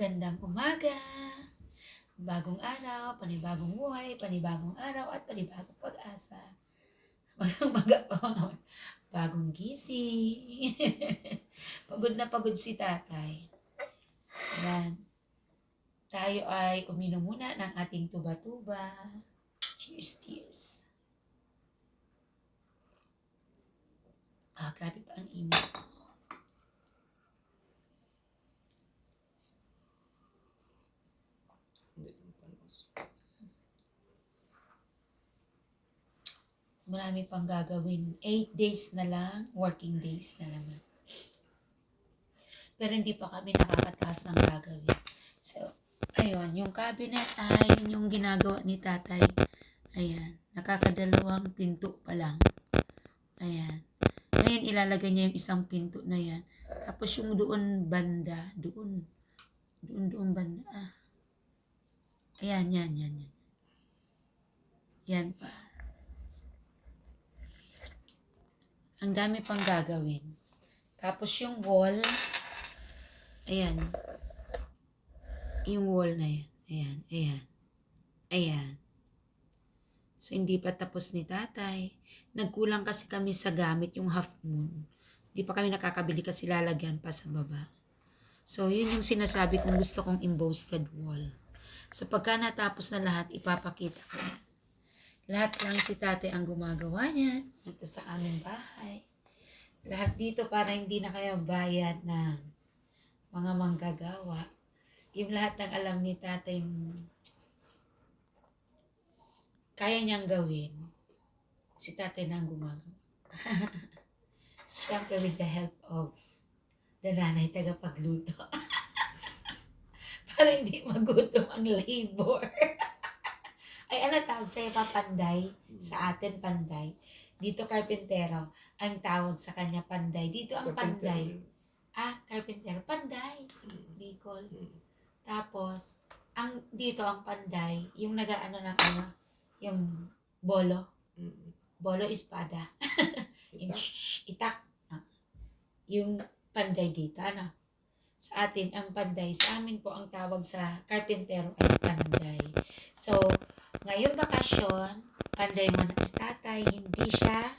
Magandang umaga! Bagong araw, panibagong buhay, panibagong araw at panibagong pag-asa. Magandang umaga pa mga bagong gising. pagod na pagod si tatay. Yan. Tayo ay uminom muna ng ating tuba-tuba. Cheers, cheers. Ah, grabe pa ang init. Marami pang gagawin. Eight days na lang, working days na naman. Pero hindi pa kami nakakataas ng gagawin. So, ayun, yung cabinet ay yun yung ginagawa ni tatay. Ayan, nakakadalawang pinto pa lang. Ayan. Ngayon, ilalagay niya yung isang pinto na yan. Tapos yung doon banda, doon, doon, doon banda. Ah. Ayan, yan, yan, yan. Yan pa. Ang dami pang gagawin. Tapos yung wall, ayan. Yung wall na yan. Ayan, ayan. Ayan. So, hindi pa tapos ni tatay. Nagkulang kasi kami sa gamit, yung half moon. Hindi pa kami nakakabili kasi lalagyan pa sa baba. So, yun yung sinasabi kong gusto kong embossed wall. So, pagka natapos na lahat, ipapakita ko. Lahat lang si tate ang gumagawa niyan dito sa aming bahay. Lahat dito para hindi na kayo bayad ng mga manggagawa. Yung lahat ng alam ni tatay kaya niyang gawin, si tatay na ang gumagawa. Siyempre with the help of the nanay tagapagluto. para hindi magutom ang labor. Ay, ano tawag sa'yo pa panday? Sa atin, panday. Dito, karpintero. Ang tawag sa kanya, panday. Dito, ang panday. Ah, carpentero. Panday. Sa Bicol. Tapos, ang dito, ang panday, yung nagaano ng ano, yung bolo. Bolo, espada. Itak. itak. Ah. Yung panday dito, ano? Sa atin, ang panday. Sa amin po, ang tawag sa karpintero ay panday. So, ngayong bakasyon, panday mo na si tatay, hindi siya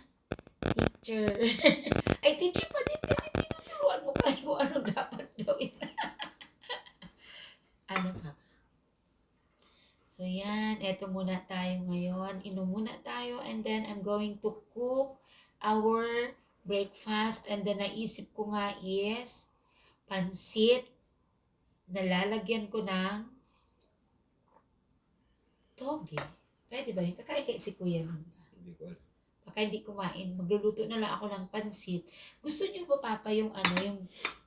teacher. ay, teacher pa din kasi tinuturuan mo kahit kung anong dapat gawin. ano pa? So, yan. Eto muna tayo ngayon. Inom muna tayo and then I'm going to cook our breakfast and then naisip ko nga is pansit na lalagyan ko ng toge. Pwede ba yun? Kakain kay si Kuya nun ba? Hindi ko alam. Baka hindi kumain. Magluluto na lang ako ng pansit. Gusto niyo ba, Papa, yung ano, yung,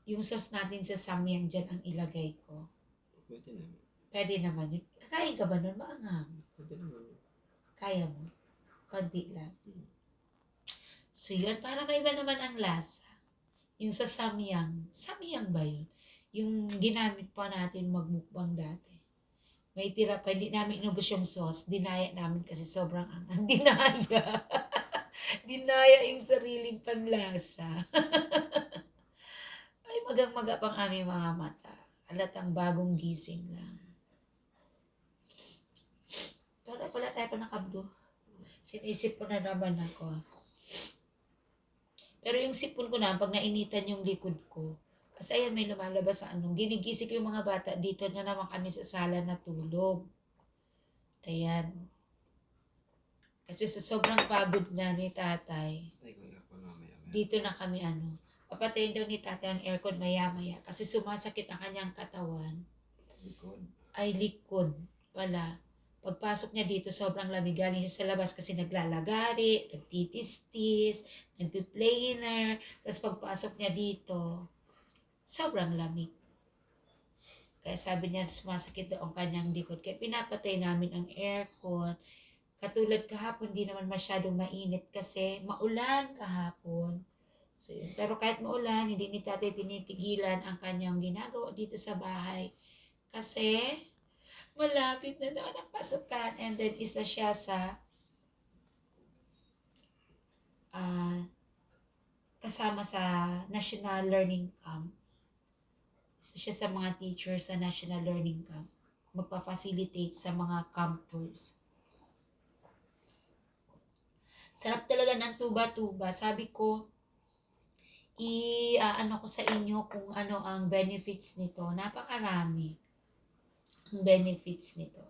yung sauce natin sa samyang dyan ang ilagay ko? Pwede naman. Pwede naman yun. Kakain ka ba nun? Maanghang. Pwede naman. Kaya mo? Konti lang. So yun, para may iba naman ang lasa. Yung sa samyang. Samyang ba yun? Yung ginamit pa natin magmukbang dati. May tira pa, hindi namin inubos yung sauce. Dinaya namin kasi sobrang angang. Dinaya. Dinaya yung sariling panlasa. Ay, magang-maga pang aming mga mata. Alatang bagong gising lang. Pero pala tayo pa nakabdo. Sinisip ko na naman ako. Pero yung sipon ko na, pag nainitan yung likod ko, kasi ayan may lumalabas sa anong, ginigising ko yung mga bata, dito na naman kami sa sala na tulog. Ayan. Kasi sa sobrang pagod na ni tatay, dito na kami ano, papatayin daw ni tatay ang aircon maya-maya kasi sumasakit ang kanyang katawan Likod. ay likod pala. Pagpasok niya dito, sobrang lamig. Galing siya sa labas kasi naglalagari, nagtitistis, nagpi-planer. Tapos pagpasok niya dito, sobrang lamig. Kaya sabi niya, sumasakit daw ang kanyang likod. Kaya pinapatay namin ang aircon. Katulad kahapon, di naman masyadong mainit kasi maulan kahapon. So, yun. Pero kahit maulan, hindi ni tatay tinitigilan ang kanyang ginagawa dito sa bahay. Kasi, malapit na naman ang pasukan. And then, isa siya sa ah, kasama sa National Learning Camp. Isa siya sa mga teacher sa National Learning Camp. Magpa-facilitate sa mga campers. Sarap talaga ng tuba-tuba. Sabi ko, i ano ko sa inyo kung ano ang benefits nito. Napakarami benefits nito.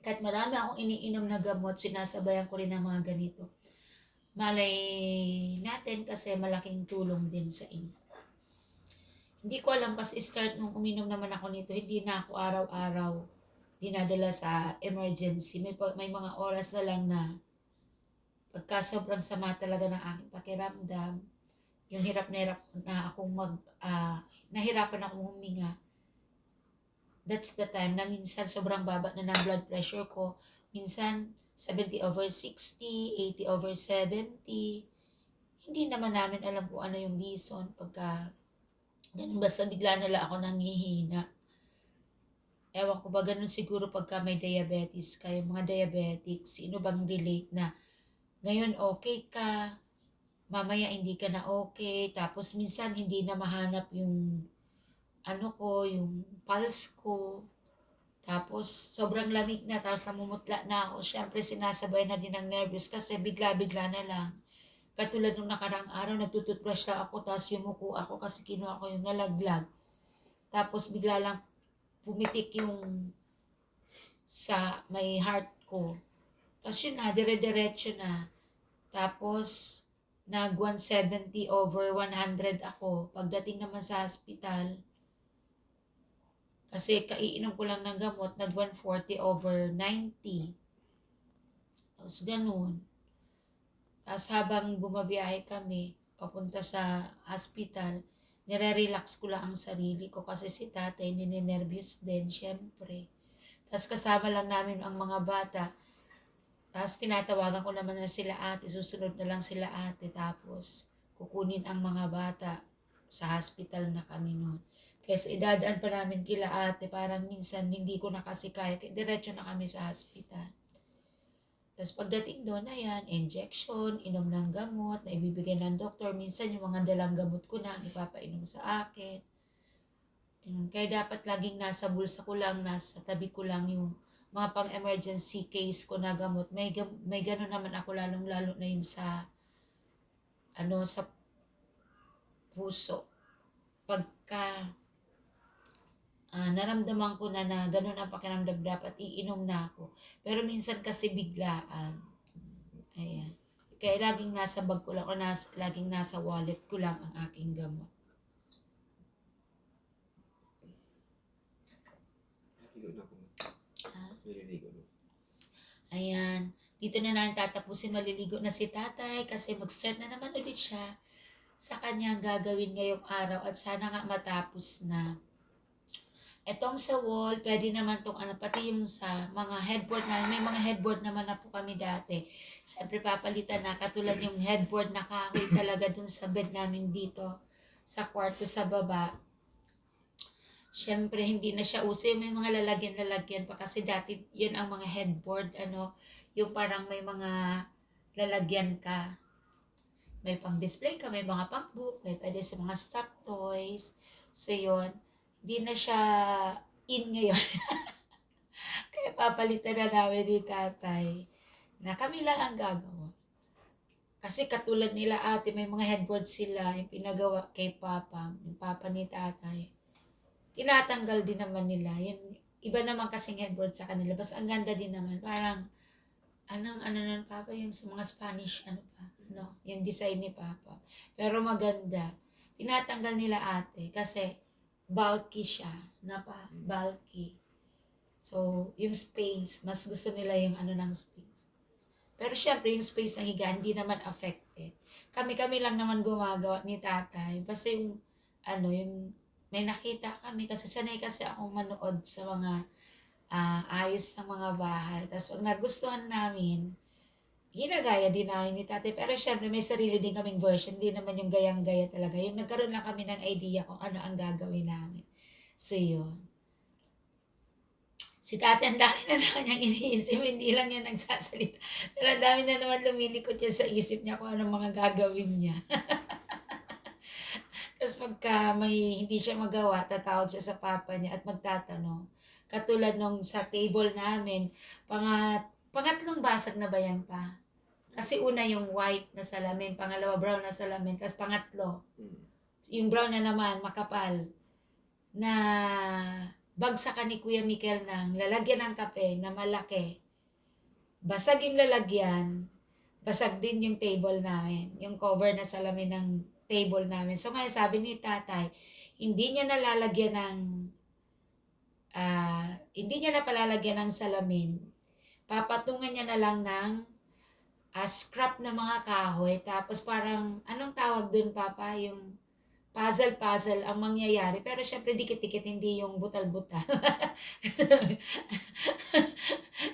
Kahit marami akong iniinom na gamot, sinasabayan ko rin ng mga ganito. Malay natin kasi malaking tulong din sa inyo. Hindi ko alam kasi start nung uminom naman ako nito, hindi na ako araw-araw dinadala sa emergency. May, may mga oras na lang na pagka sobrang sama talaga ng aking pakiramdam, yung hirap na hirap na akong mag, ah, nahirapan akong huminga, that's the time na minsan sobrang baba na ng blood pressure ko. Minsan 70 over 60, 80 over 70. Hindi naman namin alam kung ano yung reason pagka ganun basta bigla na lang ako nanghihina. Ewan ko ba ganun siguro pagka may diabetes kayo, mga diabetics, sino bang relate na ngayon okay ka, mamaya hindi ka na okay, tapos minsan hindi na mahanap yung ano ko, yung pulse ko. Tapos, sobrang lamig na, tapos namumutla na ako. Siyempre, sinasabay na din ng nervous kasi bigla-bigla na lang. Katulad nung nakarang araw, nagtututbrush lang ako, tapos yumuko ako kasi kinuha ko yung nalaglag. Tapos, bigla lang pumitik yung sa may heart ko. Tapos yun na, dire-diretso na. Tapos, nag 170 over 100 ako. Pagdating naman sa hospital, kasi kaiinom ko lang ng gamot, nag 140 over 90. Tapos ganun. Tapos habang bumabiyahe kami, papunta sa hospital, nire-relax ko lang ang sarili ko kasi si tatay nininervyos din, syempre. Tapos kasama lang namin ang mga bata. Tapos tinatawagan ko naman na sila ate, susunod na lang sila ate. Tapos kukunin ang mga bata sa hospital na kami noon. Kasi idadaan pa namin kila ate, parang minsan hindi ko na kasi kaya, diretso na kami sa hospital. Tapos pagdating doon, ayan, injection, inom ng gamot, na ibibigay ng doktor. Minsan yung mga dalang gamot ko na, ipapainom sa akin. Kaya dapat laging nasa bulsa ko lang, nasa tabi ko lang yung mga pang-emergency case ko na gamot. May, may gano'n naman ako lalong-lalo na yung sa, ano, sa puso. Pagka, ah, naramdaman ko na na ganun ang pakiramdam dapat iinom na ako. Pero minsan kasi biglaan. Ayan. Kaya laging nasa bag ko lang o nas, laging nasa wallet ko lang ang aking gamot. Ligo na ako. Ah. Nililigo na. Ayan. Dito na natin tatapusin. Maliligo na si tatay kasi mag-start na naman ulit siya sa kanyang gagawin ngayong araw at sana nga matapos na. Etong sa wall, pwede naman tong ano, pati yung sa mga headboard na, may mga headboard naman na po kami dati. Siyempre papalitan na, katulad yung headboard na kahoy talaga dun sa bed namin dito, sa kwarto sa baba. Siyempre, hindi na siya uso yung may mga lalagyan-lalagyan pa kasi dati yun ang mga headboard, ano, yung parang may mga lalagyan ka. May pang-display ka, may mga pang-book, may pwede sa mga stop toys. So, yun. Hindi na siya in ngayon. Kaya papalitan na namin ni tatay na kami lang ang gagawa. Kasi katulad nila ate, may mga headboard sila, yung pinagawa kay papa, yung papa ni tatay. Tinatanggal din naman nila. Yun, iba naman kasing headboard sa kanila. Basta ang ganda din naman. Parang, anong ano nun papa, yung sa mga Spanish, ano pa, ano, yung design ni papa. Pero maganda. Tinatanggal nila ate kasi bulky siya. Napa, bulky. So, yung space, mas gusto nila yung ano ng space. Pero syempre, yung space ng higa, hindi naman affected. Kami-kami lang naman gumagawa ni tatay. Basta yung, ano, yung, may nakita kami kasi sanay kasi akong manood sa mga ah, ayos ng mga bahay. Tapos pag nagustuhan namin, ginagaya din namin ni tatay. Pero syempre, may sarili din kaming version. Hindi naman yung gayang-gaya talaga. Yung nagkaroon lang kami ng idea kung ano ang gagawin namin. So, yun. Si tate, ang dami na naman niyang iniisip, hindi lang yan nagsasalita. Pero ang dami na naman lumilikot yan sa isip niya kung anong mga gagawin niya. Tapos pagka may hindi siya magawa, tatawag siya sa papa niya at magtatanong. Katulad nung sa table namin, pangat, pangatlong basag na ba yan pa? Kasi una yung white na salamin, pangalawa brown na salamin, tapos pangatlo, Mm. yung brown na naman, makapal, na bagsakan ni Kuya Mikel ng lalagyan ng kape na malaki. Basag yung lalagyan, basag din yung table namin, yung cover na salamin ng table namin. So ngayon sabi ni tatay, hindi niya nalalagyan ng, ah, hindi niya na palalagyan ng salamin. Papatungan niya na lang ng ah, scrap na mga kahoy. Tapos parang, anong tawag dun, Papa? Yung puzzle-puzzle ang mangyayari. Pero syempre, dikit-dikit, hindi yung butal-butal.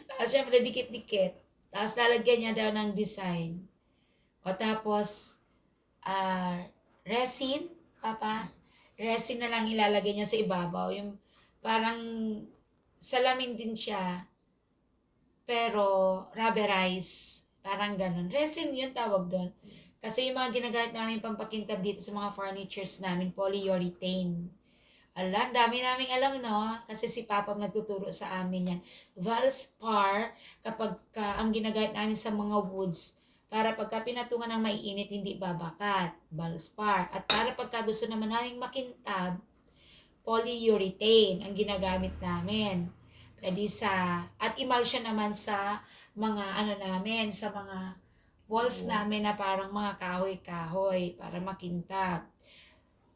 Tapos syempre, dikit-dikit. Tapos lalagyan niya daw ng design. O tapos, ah, resin, Papa. Resin na lang ilalagay niya sa ibabaw. Yung parang salamin din siya. Pero rubberized. Parang ganun. Resin yun tawag doon. Kasi yung mga ginagamit namin pampakintab dito sa mga furnitures namin, polyurethane. Ala, dami naming alam, no? Kasi si Papa nagtuturo sa amin yan. Valspar, kapag ka, ang ginagamit namin sa mga woods, para pagka pinatungan ng maiinit, hindi babakat. Valspar. At para pagka gusto naman namin makintab, polyurethane ang ginagamit namin. Pwede sa, at emulsion naman sa mga ano namin, sa mga walls namin na parang mga kahoy-kahoy para makintab.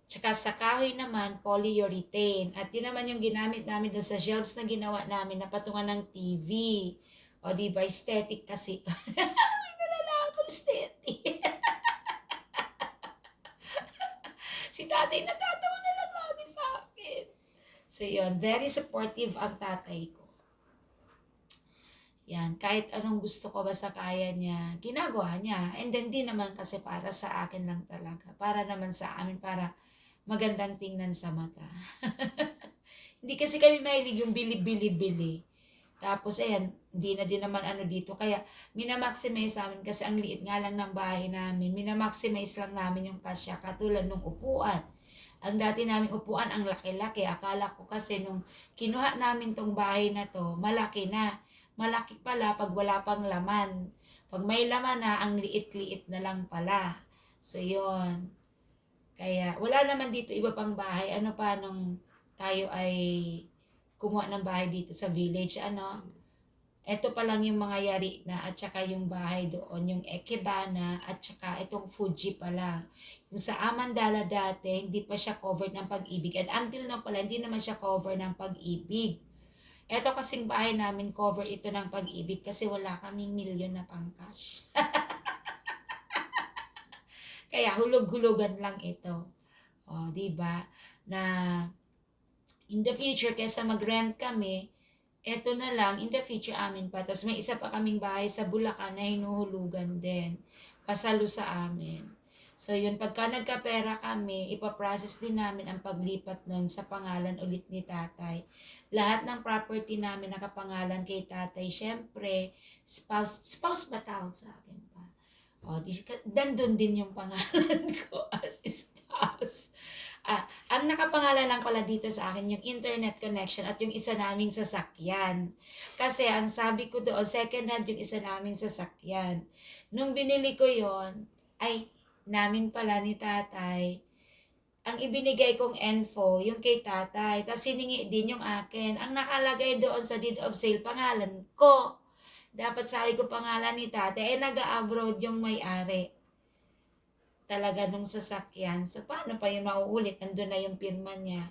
Tsaka sa kahoy naman, polyurethane. At yun naman yung ginamit namin doon sa shelves na ginawa namin na patungan ng TV. O di ba, aesthetic kasi. Aesthetic. si tatay natatawa na lang lagi sa akin. So yun, very supportive ang tatay ko. Yan, kahit anong gusto ko basta kaya niya, ginagawa niya. And then di naman kasi para sa akin lang talaga. Para naman sa amin, para magandang tingnan sa mata. hindi kasi kami mahilig yung bili-bili-bili. Tapos ayan, hindi na din naman ano dito. Kaya minamaximize sa amin kasi ang liit nga lang ng bahay namin. Minamaximize lang namin yung kasya katulad nung upuan. Ang dati naming upuan, ang laki-laki. Akala ko kasi nung kinuha namin tong bahay na to, malaki na. Malaki pala pag wala pang laman. Pag may laman na, ang liit-liit na lang pala. So, yun. Kaya, wala naman dito iba pang bahay. Ano pa nung tayo ay kumuha ng bahay dito sa village, ano? Ito pa lang yung mga yari na at saka yung bahay doon, yung Ekebana at saka itong Fuji pa lang. Yung sa Amandala dati, hindi pa siya covered ng pag-ibig. And until na pala, hindi naman siya cover ng pag-ibig. Ito kasing bahay namin, cover ito ng pag-ibig kasi wala kaming milyon na pang cash. Kaya hulog-hulugan lang ito. O, di ba? Na in the future, kesa mag-rent kami, eto na lang, in the future amin pa. Tapos may isa pa kaming bahay sa Bulacan na hinuhulugan din. Pasalo sa amin. So yun, pagka nagkapera kami, ipaprocess din namin ang paglipat nun sa pangalan ulit ni tatay. Lahat ng property namin nakapangalan kay tatay. Siyempre, spouse, spouse ba tawag sa akin pa? O, di, dandun din yung pangalan ko as spouse. Ah, ang nakapangalan lang pala dito sa akin yung internet connection at yung isa naming sasakyan. Kasi ang sabi ko doon, second hand yung isa naming sasakyan. Nung binili ko yon ay namin pala ni tatay, ang ibinigay kong info, yung kay tatay, tapos hiningi din yung akin. Ang nakalagay doon sa deed of sale, pangalan ko. Dapat sabi ko pangalan ni tatay, eh nag-abroad yung may-ari talaga nung sasakyan. So, paano pa yun mauulit? Nandun na yung pirma niya.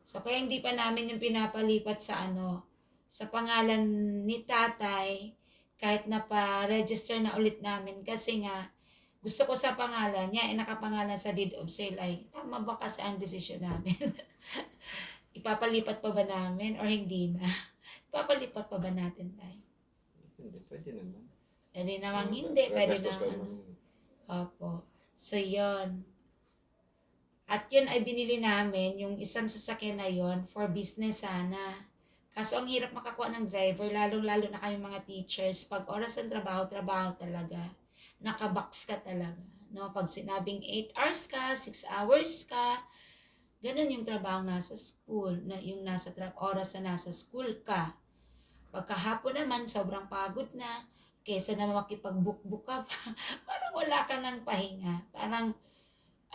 So, kaya hindi pa namin yung pinapalipat sa ano, sa pangalan ni tatay, kahit na pa-register na ulit namin. Kasi nga, gusto ko sa pangalan niya, eh nakapangalan sa deed of sale ay, tama ba kasi ang desisyon namin? Ipapalipat pa ba namin or hindi na? Ipapalipat pa ba natin tayo? Hindi, pwede naman. Pwede namang hindi, pwede ka naman. naman. Opo. So, yun. At yun ay binili namin, yung isang sasakyan na yon for business sana. Kaso ang hirap makakuha ng driver, lalong-lalo na kami mga teachers. Pag oras ng trabaho, trabaho talaga. Nakabox ka talaga. No? Pag sinabing 8 hours ka, 6 hours ka, ganun yung trabaho nasa school, na yung nasa oras na nasa school ka. Pagkahapon naman, sobrang pagod na, kesa na makipag-book-book ka pa, parang wala ka ng pahinga. Parang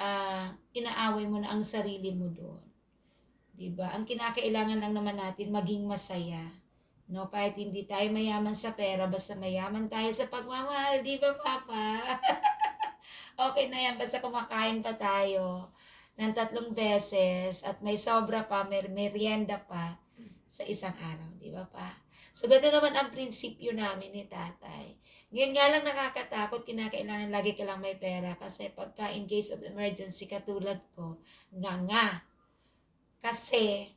ah, inaaway mo na ang sarili mo doon. 'Di ba? Ang kinakailangan lang naman natin maging masaya. No, kahit hindi tayo mayaman sa pera, basta mayaman tayo sa pagmamahal, 'di ba, Papa? okay na yan, basta kumakain pa tayo ng tatlong beses at may sobra pa, may merienda pa sa isang araw, 'di ba, pa? So, gano'n naman ang prinsipyo namin ni tatay. Ngayon nga lang nakakatakot, kinakailangan lagi ka lang may pera kasi pagka in case of emergency katulad ko, nga nga. Kasi,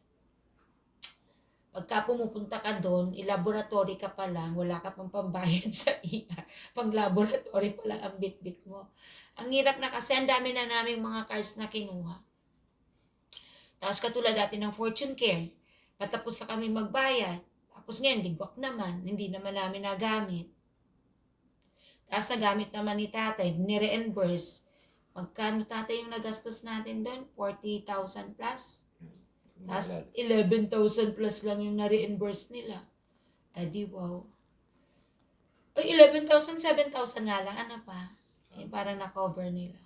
pagka pumupunta ka doon, i-laboratory ka pa lang, wala ka pang pambayad sa ER. Pang laboratory pa lang ang bit-bit mo. Ang hirap na kasi, ang dami na naming mga cards na kinuha. Tapos katulad dati ng Fortune Care, patapos na kami magbayad. Tapos ngayon, ligwak naman, hindi naman namin nagamit. Tapos nagamit naman ni tatay, nire-reimburse. Magkano tatay yung nagastos natin doon? 40,000 plus? Tapos 11,000 plus lang yung na-reimburse nila. Eh di wow. Ay, 11,000, 7,000 nga lang. Ano pa? Eh, parang na-cover nila.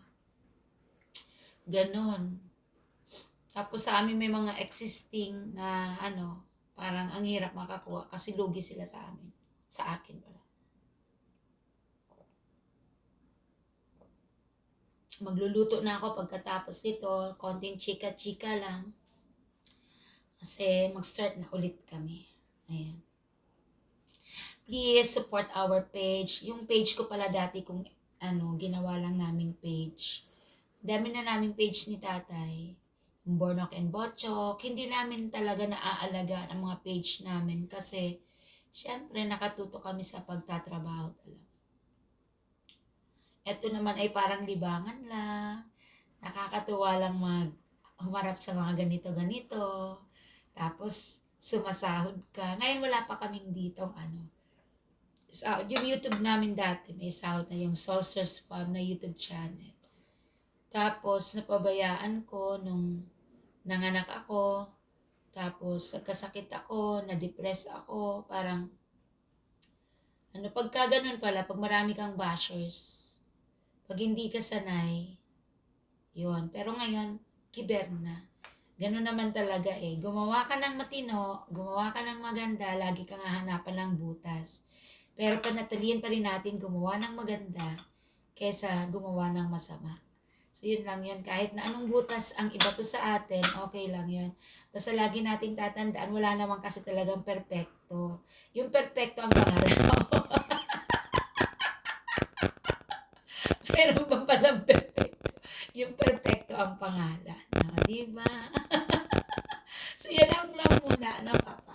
Ganon. Tapos sa amin may mga existing na ano, parang ang hirap makakuha kasi lugi sila sa amin. Sa akin pala. Magluluto na ako pagkatapos nito. Konting chika-chika lang. Kasi mag-start na ulit kami. Ayan. Please support our page. Yung page ko pala dati kung ano, ginawa lang naming page. Dami na naming page ni tatay. Bornok and Botchok. Hindi namin talaga naaalagaan ang mga page namin kasi syempre nakatuto kami sa pagtatrabaho talaga. Ito naman ay parang libangan lang. Nakakatuwa lang mag humarap sa mga ganito-ganito. Tapos, sumasahod ka. Ngayon wala pa kaming ditong ano. Sahod. Yung YouTube namin dati, may sahod na yung Saucers Farm na YouTube channel. Tapos, napabayaan ko nung nanganak ako. Tapos, nagkasakit ako, na-depress ako. Parang, ano, pagka ganun pala, pag marami kang bashers, pag hindi ka sanay, yun. Pero ngayon, kiber na. Ganun naman talaga eh. Gumawa ka ng matino, gumawa ka ng maganda, lagi kang hahanapan ng butas. Pero panatalian pa rin natin gumawa ng maganda kesa gumawa ng masama. So yun lang yun. Kahit na anong butas ang iba to sa atin, okay lang yun. Basta lagi nating tatandaan, wala naman kasi talagang perpekto. Yung perpekto ang pangarap. Pero ba palang perfecto? Yung perfecto ang pangalan. No, di ba? so, yan ang lang muna, no, Papa?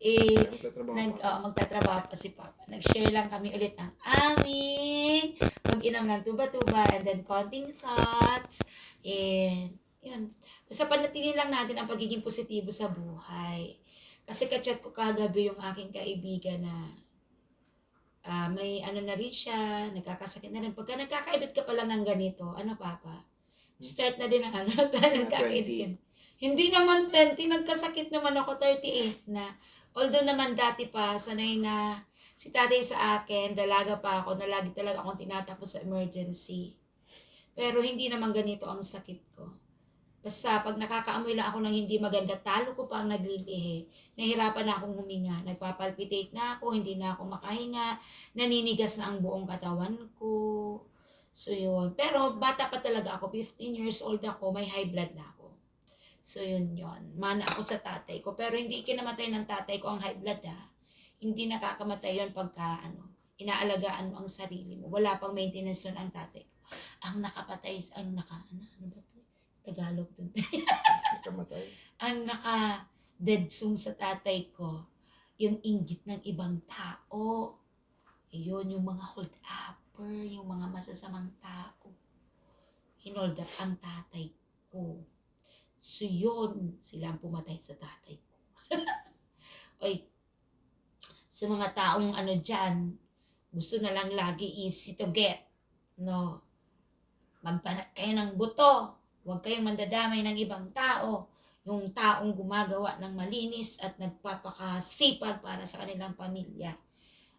Eh, Magtatrabaho nag, pa. oh, magtatrabaho pa si Papa. Nag-share lang kami ulit ng aming mag-inom ng tuba-tuba and then konting thoughts. And, yun. Basta panatilin lang natin ang pagiging positibo sa buhay. Kasi kachat ko kagabi yung aking kaibigan na ah, may ano na rin siya, nagkakasakit na rin. Pagka nagkakaedad ka pala ng ganito, ano papa? Start na din ang ano, nagkakaedad ka. Hindi naman 20, nagkasakit naman ako 38 na. Although naman dati pa, sanay na si tatay sa akin, dalaga pa ako, na lagi talaga akong tinatapos sa emergency. Pero hindi naman ganito ang sakit ko. Basta pag nakakaamoy lang ako ng hindi maganda, talo ko pa ang naglilihi. Nahirapan na akong huminga. Nagpapalpitate na ako, hindi na ako makahinga. Naninigas na ang buong katawan ko. So yun. Pero bata pa talaga ako, 15 years old ako, may high blood na ako. So yun yun. Mana ako sa tatay ko. Pero hindi kinamatay ng tatay ko ang high blood ha. Hindi nakakamatay yun pagka ano, inaalagaan mo ang sarili mo. Wala pang maintenance yun ang tatay ko. Ang nakapatay, ang naka, ano, ano ba ito? Tagalog dun. Kamatay. ang naka dead song sa tatay ko, yung inggit ng ibang tao. Ayun, yung mga hold upper, yung mga masasamang tao. Hinold up ang tatay ko. So yun, sila pumatay sa tatay ko. oy, sa mga taong ano dyan, gusto na lang lagi easy to get. No? Magbanat kayo ng buto. Huwag kayong mandadamay ng ibang tao. Yung taong gumagawa ng malinis at nagpapakasipag para sa kanilang pamilya.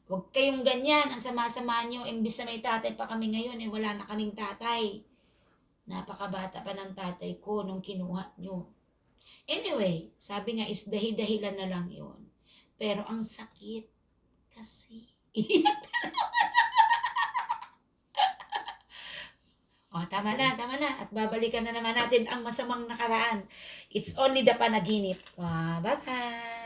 Huwag kayong ganyan. Ang sama-sama nyo. Imbis na may tatay pa kami ngayon, eh wala na kaming tatay. Napakabata pa ng tatay ko nung kinuha nyo. Anyway, sabi nga is dahi-dahilan na lang yon. Pero ang sakit kasi. oh, tama na, tama na. At babalikan na naman natin ang masamang nakaraan. It's only the panaginip. Ah, bye-bye.